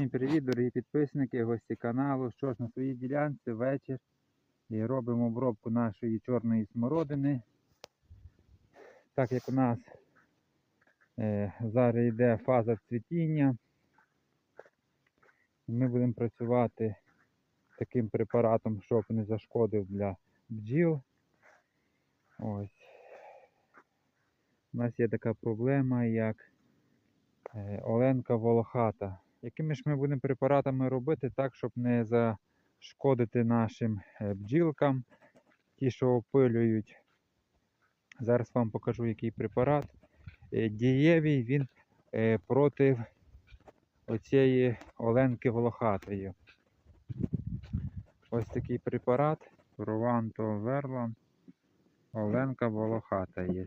Всім привіт, дорогі підписники, гості каналу. Що ж, на своїй ділянці вечір і робимо обробку нашої чорної смородини. Так як у нас е, зараз йде фаза цвітіння, ми будемо працювати таким препаратом, щоб не зашкодив для бджіл. Ось. У нас є така проблема, як е, Оленка волохата. Якими ж ми будемо препаратами робити так, щоб не зашкодити нашим е, бджілкам, ті, що опилюють. Зараз вам покажу, який препарат. Е, Дієвий він е, проти оцієї оленки волохатої. Ось такий препарат Рованто Верлан. Оленка волохата є.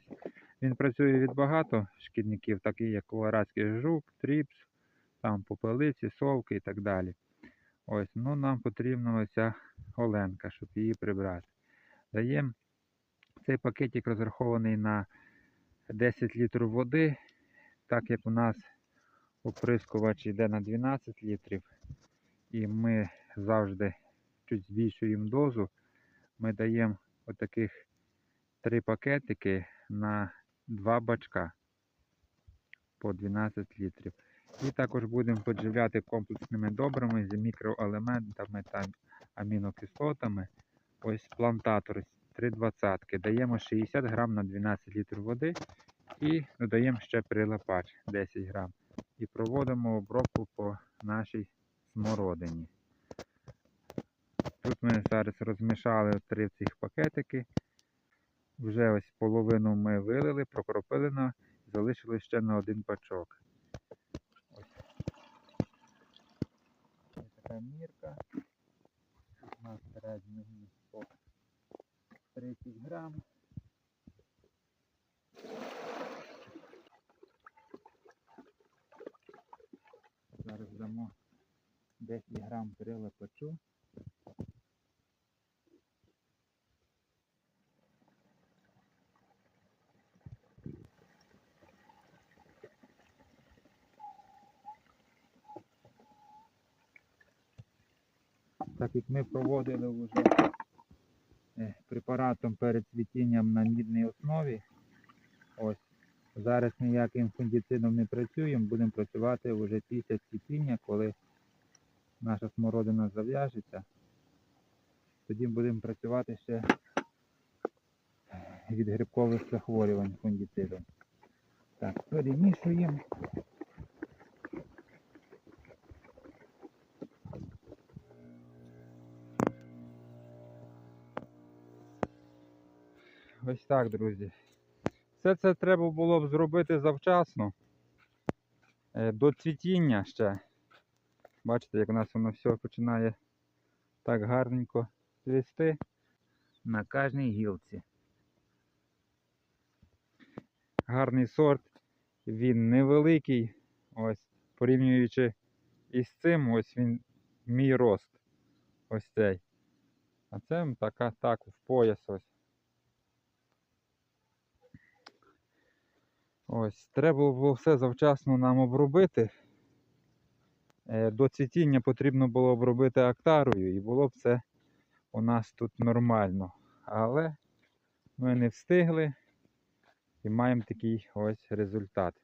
Він працює від багато шкідників, таких як колорадський жук, тріпс, там попелиці, совки і так далі. Ось, ну нам потрібна оця оленка, щоб її прибрати. Даємо цей пакетик розрахований на 10 літрів води, так як у нас оприскувач йде на 12 літрів, і ми завжди чуть збільшуємо дозу, ми даємо отаких три пакетики на два бачка по 12 літрів. І також будемо подживляти комплексними добрами з мікроелементами та амінокислотами. Ось плантатор 320. Даємо 60 грам на 12 літрів води і додаємо ще прилипач 10 грам. І проводимо обробку по нашій смородині. Тут ми зараз розмішали три цих пакетики. Вже ось половину ми вилили, прокропили на, залишили ще на один пачок. Ось така мірка. На у нас середньо по 30 грам. Зараз дамо 10 грам прилипачу. Так як ми проводили вже е, препаратом перед цвітінням на мідній основі, ось зараз ніяким фунгіцидом не працюємо, будемо працювати вже після цвітіння, коли наша смородина зав'яжеться. Тоді будемо працювати ще від грибкових захворювань фунгіцидом. Так, перемішуємо. Ось так, друзі. Все це треба було б зробити завчасно. е, До цвітіння ще. Бачите, як у нас воно все починає так гарненько цвісти на кожній гілці. Гарний сорт, він невеликий. Ось, порівнюючи із цим, ось він мій рост. Ось цей. А це така так в пояс ось. Ось, треба було все завчасно нам обробити. Е, До цвітіння потрібно було обробити актарою і було б все у нас тут нормально. Але ми не встигли і маємо такий ось результат.